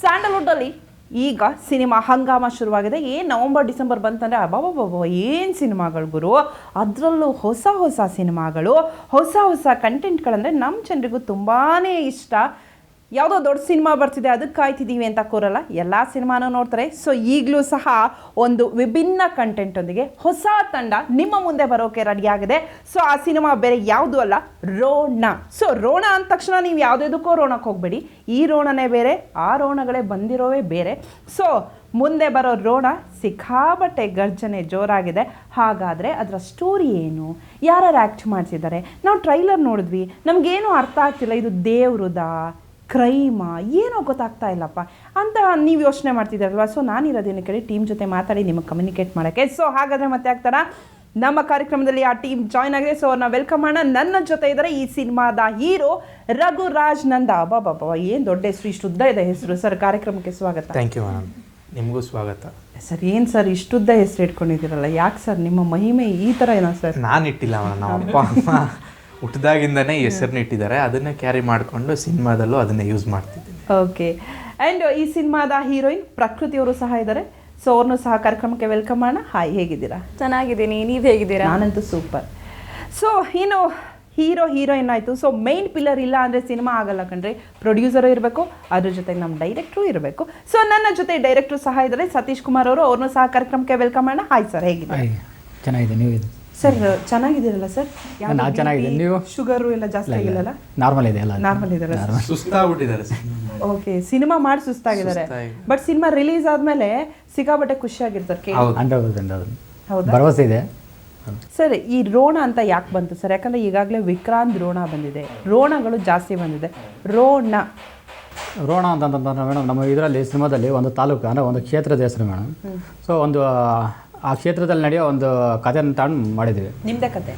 ಸ್ಯಾಂಡಲ್ವುಡ್ಡಲ್ಲಿ ಈಗ ಸಿನಿಮಾ ಹಂಗಾಮ ಶುರುವಾಗಿದೆ. ಏನು ನವಂಬರ್, ಡಿಸೆಂಬರ್ ಬಂತಂದರೆ ಅಬ್ಬಬ್ಬಬ್ಬ ಏನು ಸಿನಿಮಾಗಳು ಗುರು? ಅದರಲ್ಲೂ ಹೊಸ ಹೊಸ ಸಿನಿಮಾಗಳು, ಹೊಸ ಹೊಸ ಕಂಟೆಂಟ್ಗಳಂದರೆ ನಮ್ಮ ಜನರಿಗೂ ತುಂಬಾ ಇಷ್ಟ. ಯಾವುದೋ ದೊಡ್ಡ ಸಿನಿಮಾ ಬರ್ತಿದೆ, ಅದಕ್ಕೆ ಕಾಯ್ತಿದ್ದೀವಿ ಅಂತ ಕೂರಲ್ಲ. ಎಲ್ಲ ಸಿನಿಮಾನೂ ನೋಡ್ತಾರೆ. ಸೊ ಈಗಲೂ ಸಹ ಒಂದು ವಿಭಿನ್ನ ಕಂಟೆಂಟೊಂದಿಗೆ ಹೊಸ ತಂಡ ನಿಮ್ಮ ಮುಂದೆ ಬರೋಕೆ ರೆಡಿಯಾಗಿದೆ ಸೊ ಆ ಸಿನಿಮಾ ಬೇರೆ ಯಾವುದು ಅಲ್ಲ, ರೋಣ. ಸೊ ರೋಣ ಅಂದ ತಕ್ಷಣ ನೀವು ಯಾವುದೇದಕ್ಕೋ ರೋಣಕ್ಕೆ ಹೋಗಬೇಡಿ. ಈ ರೋಣನೇ ಬೇರೆ, ಆ ರೋಣಗಳೇ ಬಂದಿರೋವೇ ಬೇರೆ. ಸೊ ಮುಂದೆ ಬರೋ ರೋಣ ಸಿಕ್ಕಾಬಟ್ಟೆ ಗರ್ಜನೆ ಜೋರಾಗಿದೆ. ಹಾಗಾದರೆ ಅದರ ಸ್ಟೋರಿ ಏನು? ಯಾರ್ಯಾರು ಆ್ಯಕ್ಟ್ ಮಾಡಿಸಿದ್ದಾರೆ? ನಾವು ಟ್ರೈಲರ್ ನೋಡಿದ್ವಿ. ನಮಗೇನು ಅರ್ಥ ಆಗ್ತಿಲ್ಲ, ಇದು ದೇವ್ರದಾ? ಕ್ರೈಮಾ ಏನೋ ಗೊತ್ತಾಗ್ತಾ ಇಲ್ಲಪ್ಪ. ಅಂತ ನೀವು ಯೋಚನೆ ಮಾಡ್ತಿದ್ದಾರಲ್ವ? ಸೊ ನಾನಿರೋದೇನು ಕೇಳಿ ಟೀಮ್ ಜೊತೆ ಮಾತಾಡಿ ನಿಮಗೆ ಕಮ್ಯುನಿಕೇಟ್ ಮಾಡೋಕ್ಕೆ. ಸೊ ಹಾಗಾದರೆ ಮತ್ತೆ ಆಗ್ತಾರ? ನಮ್ಮ ಕಾರ್ಯಕ್ರಮದಲ್ಲಿ ಆ ಟೀಮ್ ಜಾಯ್ನ್ ಆಗಿದೆ. ಸೊ ಅವ್ರನ್ನ ವೆಲ್ಕಮ್ ಮಾಡೋಣ. ನನ್ನ ಜೊತೆ ಇದ್ದಾರೆ ಈ ಸಿನಿಮಾದ ಹೀರೋ ರಘುರಾಜ್ ನಂದ ಬಾಬಾ ಏನು ದೊಡ್ಡ ಹೆಸರು ಇಷ್ಟುದ್ದ ಇದೆ ಹೆಸರು. ಸರ್ ಕಾರ್ಯಕ್ರಮಕ್ಕೆ ಸ್ವಾಗತ. ಥ್ಯಾಂಕ್ ಯು ಮೇಡಮ್ ನಿಮಗೂ ಸ್ವಾಗತ. ಸರ್ ಏನು ಸರ್ ಇಷ್ಟುದ್ದ ಹೆಸರು ಇಟ್ಕೊಂಡಿದ್ದೀರಲ್ಲ? ಯಾಕೆ ಸರ್ ನಿಮ್ಮ ಮಹಿಮೆ ಈ ಥರ ಏನೋ ಸರ್ ನಾನು ಇಟ್ಟಿಲ್ಲ ಮೇಡಮ್ ನಮ್ಮ ಅಪ್ಪ ಅಮ್ಮ. ಹುಟ್ಟಿದಾಗಿಂದನೇ ಹೆಸರನ್ನ ಇಟ್ಟಿದ್ದಾರೆ. ಅದನ್ನೇ ಕ್ಯಾರಿ ಮಾಡಿಕೊಂಡು ಸಿನಿಮಾದಲ್ಲೂ ಅದನ್ನೇ ಯೂಸ್ ಮಾಡ್ತಿದ್ದೀನಿ. ಓಕೆ ಆ್ಯಂಡ್ ಈ ಸಿನಿಮಾದ ಹೀರೋಯಿನ್ ಪ್ರಕೃತಿಯವರು ಸಹ ಇದ್ದಾರೆ. ಸೊ ಅವ್ರನ್ನೂ ಸಹ ಕಾರ್ಯಕ್ರಮಕ್ಕೆ ವೆಲ್ಕಮ್ ಮಾಡೋಣ. ಹಾಯ್ ಹೇಗಿದ್ದೀರಾ? ಚೆನ್ನಾಗಿದ್ದೀನಿ. ನೀವು ಹೇಗಿದ್ದೀರಾ? ನಾನಂತೂ ಸೂಪರ್ ಸೊ ಇನ್ನು ಹೀರೋ ಹೀರೋಯಿನ್ ಆಯಿತು. ಸೊ ಮೈನ್ ಪಿಲ್ಲರ್ ಇಲ್ಲ ಅಂದರೆ ಸಿನಿಮಾ ಆಗಲ್ಲ ಕಣ್ರಿ. ಪ್ರೊಡ್ಯೂಸರು ಇರಬೇಕು ಅದ್ರ ಜೊತೆಗೆ ನಮ್ಮ ಡೈರೆಕ್ಟ್ರು ಇರಬೇಕು. ಸೊ ನನ್ನ ಜೊತೆ ಡೈರೆಕ್ಟ್ರು ಸಹ ಇದ್ದಾರೆ. ಸತೀಶ್ ಕುಮಾರ್ ಅವರು ಅವ್ರನ್ನೂ ಸಹ ಕಾರ್ಯಕ್ರಮಕ್ಕೆ ವೆಲ್ಕಮ್ ಮಾಡೋಣ. ಹಾಯ್ ಸರ್ ಹೇಗಿದೆ ಹಾಯ್ ಚೆನ್ನಾಗಿದೆ ನೀವು ಸರ್ ಚೆನ್ನಾಗಿದ್ದೀರಲ್ಲ ಸರ್ ನಾನು ಚೆನ್ನಾಗಿದ್ದೀನಿ. ನೀವು? ಶುಗರು ಎಲ್ಲ ಜಾಸ್ತಿ ಆಗಿಲ್ಲಲ್ಲ? ನಾರ್ಮಲ್ ಇದೆ ಅಲ್ಲ ನಾರ್ಮಲ್ ಇದೆ ಸುಸ್ತಾಗ್ಬಿಟ್ಟಿದ್ದಾರೆ ಓಕೆ ಸಿನಿಮಾ ಮಾಡಿ ಸುಸ್ತಾಗಿದ್ದಾರೆ. ಬಟ್ ಸಿನಿಮಾ ರಿಲೀಸ್ ಆದ್ಮೇಲೆ ಸಿಕ್ಕಾಪಟ್ಟೆ ಖುಷಿಯಾಗಿರ್ತಾರೆ ಹಂಡ್ರೆಡ್ ಪರ್ಸೆಂಟ್ ಅದು ಹೌದಾ? ಭರವಸೆ ಇದೆ. ಸರ್ ಈ ರೋಣ ಅಂತ ಯಾಕೆ ಬಂತು ಸರ್ ಯಾಕಂದ್ರೆ ಈಗಾಗಲೇ ವಿಕ್ರಾಂತ್ ರೋಣ ಬಂದಿದೆ. ರೋಣಗಳು ಜಾಸ್ತಿ ಬಂದಿದೆ. ರೋಣ. ರೋಣ ಅಂತಂತಂದ್ರೆ ಮೇಡಮ್ ನಮ್ಮ ಇದರಲ್ಲಿ ಸಿನಿಮಾದಲ್ಲಿ ಒಂದು ತಾಲೂಕು ಅಂದರೆ ಒಂದು ಕ್ಷೇತ್ರದ ಹೆಸರು ಮೇಡಮ್ ಸೊ ಒಂದು ಆ ಕ್ಷೇತ್ರದಲ್ಲಿ ನಡೆಯೋ ಒಂದು ಕಥೆನ ತಗೊಂಡು ಮಾಡಿದ್ವಿ. ನಿಮ್ಮದೇ ಕತೆ?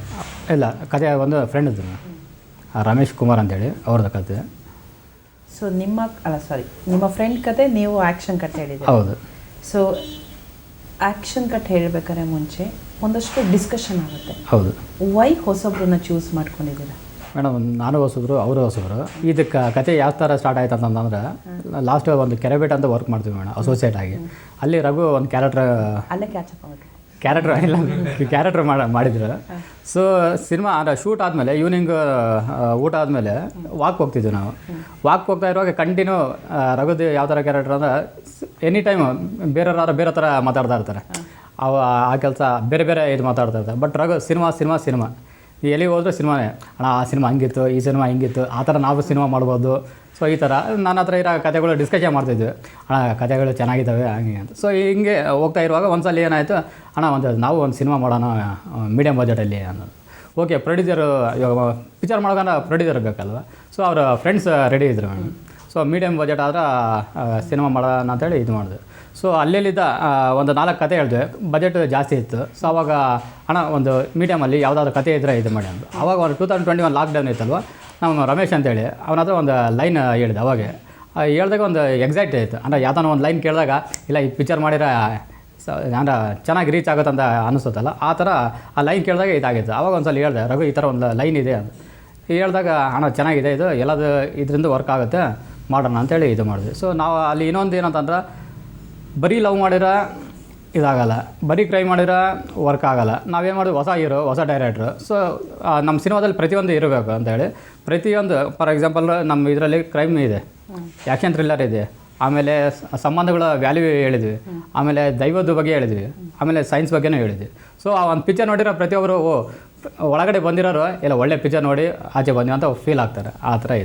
ಇಲ್ಲ ಕತೆ ಒಂದು ಫ್ರೆಂಡ್ ಇದ್ರು. ರಮೇಶ್ ಕುಮಾರ್ ಅಂತೇಳಿ ಅವ್ರದ್ದು ಕತೆ. ಸೊ ನಿಮ್ಮ ಅಲ್ಲ ಸಾರಿ ನಿಮ್ಮ ಫ್ರೆಂಡ್ ಕತೆ ನೀವು ಆ್ಯಕ್ಷನ್ ಕಟ್ ಹೇಳಿದ್ರಿ. ಹೌದು. ಸೊ ಆ್ಯಕ್ಷನ್ ಕಟ್ ಹೇಳಬೇಕಾದ್ರೆ ಮುಂಚೆ ಒಂದಷ್ಟು ಡಿಸ್ಕಷನ್ ಆಗುತ್ತೆ. ಹೌದು. ವೈ ಹೊಸಬ್ರನ್ನ ಚೂಸ್ ಮಾಡ್ಕೊಂಡಿದ್ದೀರಾ? ಮೇಡಮ್ ನಾನು ಹೊಸಬ್ರು ಅವರು ಹೊಸಬ್ರು. ಇದಕ್ಕೆ ಕತೆ ಯಾವ ಥರ ಸ್ಟಾರ್ಟ್ ಆಯ್ತು ಅಂತಂದ್ರೆ ಲಾಸ್ಟ್ ಒಂದು ಕೆರೆಬೇಟ್ ಅಂತ ವರ್ಕ್ ಮಾಡ್ತೀವಿ ಮೇಡಮ್ ಅಸೋಸಿಯೇಟ್ ಆಗಿ. ಅಲ್ಲಿ ರಘು ಒಂದು ಕ್ಯಾರೆಕ್ಟರ್ ಕ್ಯಾರೆಕ್ಟ್ರ್ ಇಲ್ಲ ಕ್ಯಾರೆಕ್ಟರ್ ಮಾಡ ಮಾಡಿದ್ರು. ಸೊ ಸಿನಿಮಾ ಅಂದರೆ ಶೂಟ್ ಆದಮೇಲೆ ಈವ್ನಿಂಗ್ ಊಟ ಆದಮೇಲೆ ವಾಕ್ ಹೋಗ್ತಿದ್ವಿ ನಾವು. ವಾಕ್ ಹೋಗ್ತಾ ಇರುವಾಗ ಕಂಟಿನ್ಯೂ ರಘುದು ಯಾವ ಥರ ಕ್ಯಾರೆಕ್ಟರ್ ಅಂದರೆ ಎನಿ ಟೈಮ್ ಬೇರೆಯವ್ರು ಬೇರೆ ಥರ ಮಾತಾಡ್ತಾ ಇರ್ತಾರೆ. ಅವ ಆ ಕೆಲಸ ಬೇರೆ ಬೇರೆ ಇದು ಮಾತಾಡ್ತಾ ಇರ್ತಾರೆ. But Raghu cinema cinema cinema ಎಲ್ಲಿಗೆ ಹೋದ್ರೆ ಸಿನಿಮಾನೇ. ಅಣ್ಣ, ಆ ಸಿನಿಮಾ ಹಂಗಿತ್ತು, ಈ ಸಿನಿಮಾ ಹಿಂಗಿತ್ತು, ಆ ಥರ ನಾವು ಸಿನಿಮಾ ಮಾಡ್ಬೋದು. ಸೊ, ಈ ಥರ ನನ್ನ ಹತ್ರ ಇರೋ ಕತೆಗಳು ಡಿಸ್ಕಷನ್ ಮಾಡ್ತಿದ್ವಿ. ಅಣ್ಣ ಕತೆಗಳು ಚೆನ್ನಾಗಿದ್ದಾವೆ, ಹಂಗೆ ಅಂತ. ಸೊ, ಹಿಂಗೆ ಹೋಗ್ತಾ ಇರುವಾಗ ಒಂದ್ಸಲ ಏನಾಯಿತು, ಅಣ್ಣ, ಒಂದು ನಾವು ಒಂದು ಸಿನಿಮಾ ಮಾಡೋಣ ಮೀಡಿಯಮ್ ಬಜೆಟಲ್ಲಿ ಅನ್ನೋದು. ಓಕೆ ಪ್ರೊಡ್ಯೂಸರು ಇವಾಗ ಪಿಕ್ಚರ್ ಮಾಡೋಕಂದ್ರೆ ಪ್ರೊಡ್ಯೂಸರ್ ಬೇಕಲ್ವ? ಸೊ ಅವರ ಫ್ರೆಂಡ್ಸ್ ರೆಡಿ ಇದ್ದರು ಸೊ ಮೀಡಿಯಮ್ ಬಜೆಟ್ ಆದ್ರೆ ಸಿನಿಮಾ ಮಾಡೋಣ ಅಂತೇಳಿ ಇದು ಮಾಡಿದೆ ಸೊ ಅಲ್ಲೆಲ್ಲಿದ್ದ ಒಂದು ನಾಲ್ಕು ಕತೆ ಹೇಳಿದೆ. ಬಜೆಟ್ ಜಾಸ್ತಿ ಇತ್ತು. ಸೊ ಅವಾಗ ಹಣ ಒಂದು ಮೀಡಿಯಮಲ್ಲಿ ಯಾವುದಾದ್ರು ಕತೆ ಇದ್ದರೆ ಇದು ಮಾಡಿ ಅಂತ ಅವಾಗ ಒಂದು two thousand twenty one lockdown ಇತ್ತಲ್ವ? ನಮ್ಮ ರಮೇಶ್ ಅಂತೇಳಿ, ಅವನ ಹತ್ರ ಒಂದು ಲೈನ್ ಹೇಳಿದೆ ಅವಾಗೆ. ಹೇಳಿದಾಗ ಒಂದು ಎಕ್ಸೈಟ್ ಆಯಿತು ಅಂದರೆ ಯಾವ್ದಾನ ಒಂದು ಲೈನ್ ಕೇಳಿದಾಗ, ಇಲ್ಲ, ಈ ಪಿಕ್ಚರ್ ಮಾಡಿರೋ ಸ, ಅಂದ್ರೆ ಚೆನ್ನಾಗಿ ರೀಚ್ ಆಗುತ್ತೆ ಅಂತ ಅನಿಸುತ್ತಲ್ಲ. ಆ ಥರ ಆ ಲೈನ್ ಕೇಳಿದಾಗ ಇದಾಗಿತ್ತು. ಅವಾಗ ಒಂದು ಸಲ ಹೇಳಿದೆ, ರಘು, ಈ ಥರ ಒಂದು ಲೈನ್ ಇದೆ. ಅಂತ ಹೇಳಿದಾಗ ಹಣ ಚೆನ್ನಾಗಿದೆ ಇದು. ಎಲ್ಲದು, ಇದರಿಂದ ವರ್ಕ್ ಆಗುತ್ತೆ. ಮಾಡೋಣ ಅಂತೇಳಿ ಇದು ಮಾಡಿದ್ವಿ. ಸೊ ನಾವು ಅಲ್ಲಿ ಇನ್ನೊಂದು ಏನಂತಂದ್ರೆ, ಬರೀ ಲವ್ ಮಾಡಿದ್ರೆ ಇದಾಗಲ್ಲ, ಬರೀ ಕ್ರೈ ಮಾಡಿದ್ರೆ ವರ್ಕ್ ಆಗಲ್ಲ. ನಾವೇನು ಮಾಡಿದ್ವಿ, ಹೊಸ ಹೀರೋ ಹೊಸ ಡೈರೆಕ್ಟ್ರು ಸೊ ನಮ್ಮ ಸಿನಿಮಾದಲ್ಲಿ ಪ್ರತಿಯೊಂದು ಇರಬೇಕು ಅಂತೇಳಿ ಪ್ರತಿಯೊಂದು ಫಾರ್ ಎಕ್ಸಾಂಪಲ್ ನಮ್ಮ ಇದರಲ್ಲಿ ಕ್ರೈಮ್ ಇದೆ ಆ್ಯಕ್ಷನ್ ಥ್ರಿಲ್ಲರ್ ಇದೆ, ಆಮೇಲೆ ಸಂಬಂಧಗಳ ವ್ಯಾಲ್ಯೂ ಹೇಳಿದ್ವಿ, ಆಮೇಲೆ ದೈವದ ಬಗ್ಗೆ ಹೇಳಿದ್ವಿ, ಆಮೇಲೆ ಸೈನ್ಸ್ ಬಗ್ಗೆನೂ ಹೇಳಿದ್ವಿ. ಸೊ ಆ ಒಂದು ಪಿಕ್ಚರ್ ನೋಡಿರೋ ಪ್ರತಿಯೊಬ್ಬರು ಒಳಗಡೆ ಬಂದಿರೋರು, ಇಲ್ಲ, ಒಳ್ಳೆ ಪಿಕ್ಚರ್ ನೋಡಿ, ಆಚೆ ಬಂದ್ವಿ ಅಂತ ಫೀಲ್ ಆಗ್ತಾರೆ. ಆ ಥರ ಇದೆ.